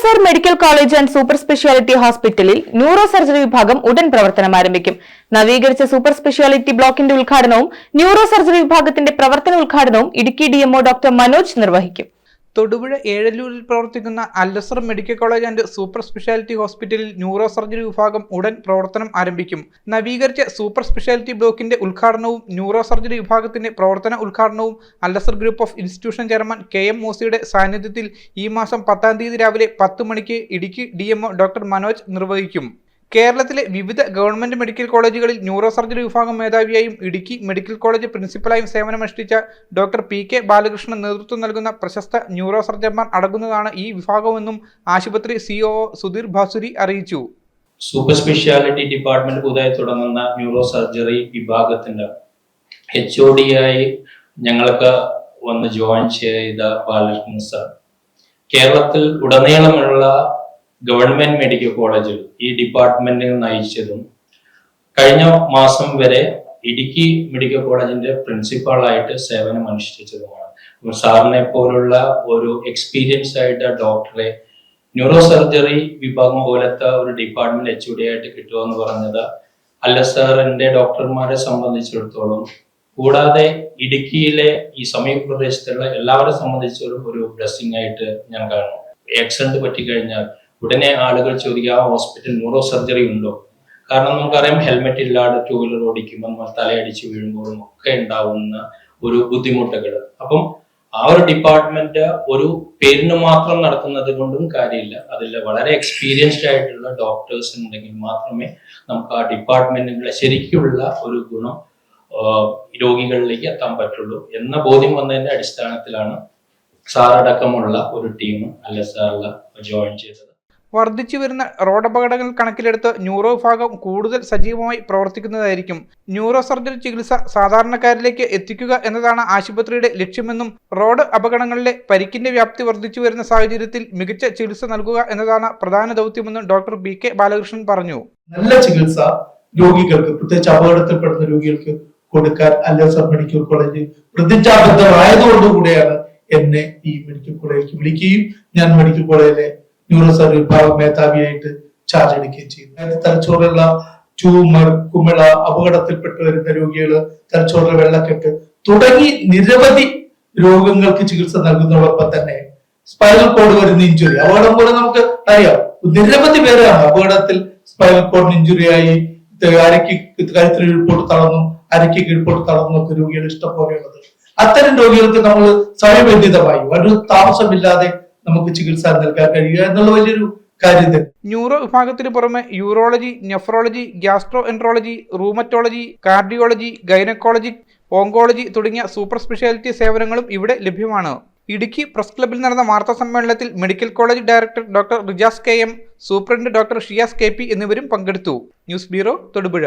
S R medical college and super speciality ഹോസ്പിറ്റലിൽ neuro surgery വിഭാഗം ഉടൻ പ്രവർത്തനം ആരംഭിക്കും. നവീകരിച്ച സൂപ്പർ സ്പെഷ്യാലിറ്റി ബ്ലോക്കിന്റെ ഉദ്ഘാടനവും ന്യൂറോ സർജറി വിഭാഗത്തിന്റെ പ്രവർത്തന ഉദ്ഘാടനവും ഇടുക്കി ഡിഎംഒ ഡോക്ടർ മനോജ് നിർവഹിക്കും. തൊടുപുഴ ഏഴല്ലൂരിൽ പ്രവർത്തിക്കുന്ന Al Azhar medical college and super speciality ഹോസ്പിറ്റലിൽ ന്യൂറോ സർജറി വിഭാഗം ഉടൻ പ്രവർത്തനം ആരംഭിക്കും. നവീകരിച്ച സൂപ്പർ സ്പെഷ്യാലിറ്റി ബ്ലോക്കിന്റെ ഉദ്ഘാടനവും ന്യൂറോ സർജറി വിഭാഗത്തിന്റെ പ്രവർത്തന ഉദ്ഘാടനവും Al Azhar group of institution chairman K M മൂസിയുടെ സാന്നിധ്യത്തിൽ ഈ മാസം പത്താം തീയതി രാവിലെ പത്ത് മണിക്ക് ഇടുക്കി ഡി ഡോക്ടർ മനോജ് നിർവഹിക്കും. കേരളത്തിലെ വിവിധ ഗവൺമെന്റ് മെഡിക്കൽ കോളേജുകളിൽ ന്യൂറോ സർജറി വിഭാഗം മേധാവിയായും ഇടുക്കി മെഡിക്കൽ കോളേജ് പ്രിൻസിപ്പലായും സേവനമനുഷ്ഠിച്ച ഡോക്ടർ പി കെ ബാലകൃഷ്ണൻ നേതൃത്വം നൽകുന്ന പ്രശസ്ത ന്യൂറോ സർജന്മാർ അടങ്ങുന്നതാണ് ഈ വിഭാഗമെന്നും ആശുപത്രി സിഒ സുധീർ ഭാസുരി അറിയിച്ചു. സൂപ്പർ സ്പെഷ്യാലിറ്റി ഡിപ്പാർട്ട്മെന്റ് പുതുതായി തുടങ്ങുന്ന ന്യൂറോ സർജറി വിഭാഗത്തിന്റെ എച്ച് ഒ ഡി ആയി ഞങ്ങൾക്ക് വന്ന് ജോയിൻ ചെയ്ത ബാലകൃഷ്ണൻ സർ. കേരളത്തിൽ ഉടനീളമുള്ള ഗവൺമെന്റ് മെഡിക്കൽ കോളേജിൽ ഈ ഡിപ്പാർട്ട്മെന്റ് നയിച്ചതും കഴിഞ്ഞ മാസം വരെ ഇടുക്കി മെഡിക്കൽ കോളേജിന്റെ പ്രിൻസിപ്പാളായിട്ട് സേവനം അനുഷ്ഠിച്ചതുമാണ്. സാറിനെ പോലുള്ള ഒരു എക്സ്പീരിയൻസ് ആയിട്ട് ഡോക്ടറെ ന്യൂറോ സർജറി വിഭാഗം പോലത്തെ ഒരു ഡിപ്പാർട്ട്മെന്റ് എച്ച് ഡി ആയിട്ട് കിട്ടുക എന്ന് പറഞ്ഞത് അല്ല സാറിന്റെ ഡോക്ടർമാരെ സംബന്ധിച്ചിടത്തോളം കൂടാതെ ഇടുക്കിയിലെ ഈ സമീപ പ്രദേശത്തുള്ള എല്ലാവരെ സംബന്ധിച്ചോളം ഒരു ബ്ലെസ്സിങ് ആയിട്ട് ഞാൻ കാണുന്നു. ആക്സിഡന്റ് പറ്റിക്കഴിഞ്ഞാൽ ഉടനെ ആളുകൾ ചോദിക്കുക ആ ഹോസ്പിറ്റൽ ന്യൂറോ സർജറി ഉണ്ടോ? കാരണം നമുക്കറിയാം ഹെൽമെറ്റ് ഇല്ലാതെ ടൂ വീലർ ഓടിക്കുമ്പോൾ നമ്മൾ തലയടിച്ച് വീഴുമ്പോഴും ഒക്കെ ഉണ്ടാവുന്ന ഒരു ബുദ്ധിമുട്ടുകൾ അപ്പം ആ ഒരു ഡിപ്പാർട്ട്മെന്റ് ഒരു പേരിന് മാത്രം നടത്തുന്നത് കൊണ്ടും കാര്യമില്ല. അതിൽ വളരെ എക്സ്പീരിയൻസ്ഡ് ആയിട്ടുള്ള ഡോക്ടേഴ്സ് ഉണ്ടെങ്കിൽ മാത്രമേ നമുക്ക് ആ ഡിപ്പാർട്ട്മെന്റിന്റെ ശരിക്കുള്ള ഒരു ഗുണം രോഗികളിലേക്ക് എത്താൻ പറ്റുള്ളൂ എന്ന ബോധ്യം വന്നതിന്റെ അടിസ്ഥാനത്തിലാണ് സാറടക്കമുള്ള ഒരു ടീം അല്ല സാറുള്ള ജോയിൻ ചെയ്തത്. വർദ്ധിച്ചു വരുന്ന റോഡപകടങ്ങൾ കണക്കിലെടുത്ത് ന്യൂറോ വിഭാഗം കൂടുതൽ സജീവമായി പ്രവർത്തിക്കുന്നതായിരിക്കും. ന്യൂറോ സർജറി ചികിത്സ സാധാരണക്കാരിലേക്ക് എത്തിക്കുക എന്നതാണ് ആശുപത്രിയുടെ ലക്ഷ്യമെന്നും റോഡ് അപകടങ്ങളിലെ പരിക്കിന്റെ വ്യാപ്തി വർദ്ധിച്ചു വരുന്ന സാഹചര്യത്തിൽ മികച്ച ചികിത്സ നൽകുക എന്നതാണ് പ്രധാന ദൗത്യമെന്നും ഡോക്ടർ ബി കെ ബാലകൃഷ്ണൻ പറഞ്ഞു. നല്ല ചികിത്സ രോഗികൾക്ക് പ്രത്യേകിച്ച് അപകടത്തിൽപ്പെടുന്ന രോഗികൾക്ക് കൊടുക്കാൻ അല്ലെങ്കിൽ മെഡിക്കൽ കോളേജ് പ്രതിജ്ഞാബദ്ധമായതുകൊണ്ടുകൂടെയാണ് എന്നെ ഈ മെഡിക്കൽ കോളേജിലേക്ക് വിളിക്കുകയും ഞാൻ മെഡിക്കൽ കോളേജിലെ ന്യൂറോ സർജറി വിഭാഗം മേധാവിയായിട്ട് ചാർജ് എടുക്കുകയും ചെയ്തു. അതായത് തലച്ചോറുള്ള ട്യൂമർ കുമിള അപകടത്തിൽപ്പെട്ട് വരുന്ന രോഗികൾ തലച്ചോറിലെ വെള്ളക്കെട്ട് തുടങ്ങി നിരവധി രോഗങ്ങൾക്ക് ചികിത്സ നൽകുന്നതോടൊപ്പം തന്നെ സ്പൈനൽ കോഡ് വരുന്ന ഇഞ്ചുറി അപകടം പോലെ നമുക്ക് അറിയാം. നിരവധി പേരാണ് അപകടത്തിൽ സ്പൈനൽ കോഡിന് ഇഞ്ചുറി ആയി. അരയ്ക്ക് കഴുത്തിൽ കീഴ്പോട്ട് തളർന്നു അരയ്ക്ക് കീഴ്പോട്ട് തളർന്നു ഒക്കെ രോഗികൾ ഇഷ്ടം പോലെയുള്ളത്. അത്തരം രോഗികൾക്ക് നമ്മൾ സ്വയബന്ധിതമായി ഒരു താമസമില്ലാതെ നമുക്ക് ചികിത്സ നൽകാൻ കഴിയുക എന്നുള്ള വലിയൊരു കാര്യത്തിൽ ന്യൂറോ വിഭാഗത്തിന് പുറമെ urology nephrology gastroenterology rheumatology cardiology gynaecology oncology തുടങ്ങിയ സൂപ്പർ സ്പെഷ്യാലിറ്റി സേവനങ്ങളും ഇവിടെ ലഭ്യമാണ്. ഇടുക്കി പ്രസ് ക്ലബിൽ നടന്ന വാർത്താ സമ്മേളനത്തിൽ medical college director doctor Rijas K M superintendent doctor Shiyas K P എന്നിവരും പങ്കെടുത്തു. News bureau Thodupuzha.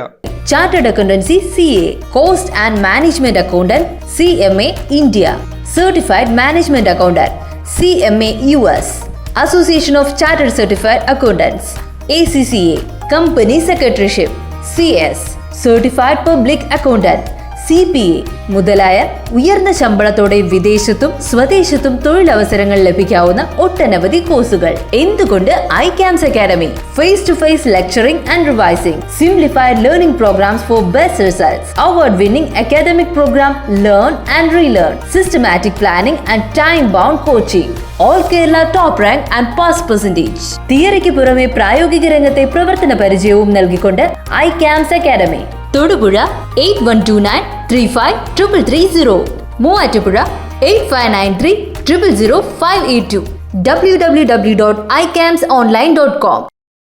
Chartered accountancy C A cost and management accountant C M A India certified management Accountant. CMA US, Association of Chartered Certified Accountants ACCA, Company Secretaryship CS, Certified Public Accountant CPA മുതലായ ഉയർന്ന ശമ്പളത്തോടെ വിദേശത്തും സ്വദേശത്തും തൊഴിലവസരങ്ങൾ ലഭിക്കാവുന്ന ഒട്ടനവധി കോഴ്സുകൾ. എന്തുകൊണ്ട് I CAMS academy face to face lecturing and revising simplified learning programmes for best results award winning academic programme learn and relearn systematic planning and time bound coaching all Kerala top rank and pass percentage തിയറിക്ക് പുറമെ പ്രായോഗിക രംഗത്തെ പ്രവർത്തന പരിചയവും നൽകിക്കൊണ്ട് I CAMS academy Thodupuzha eight one two nine three five triple three zero Muvattupuzha eight five nine three triple zero five eight two W W W dot I CAMS online dot com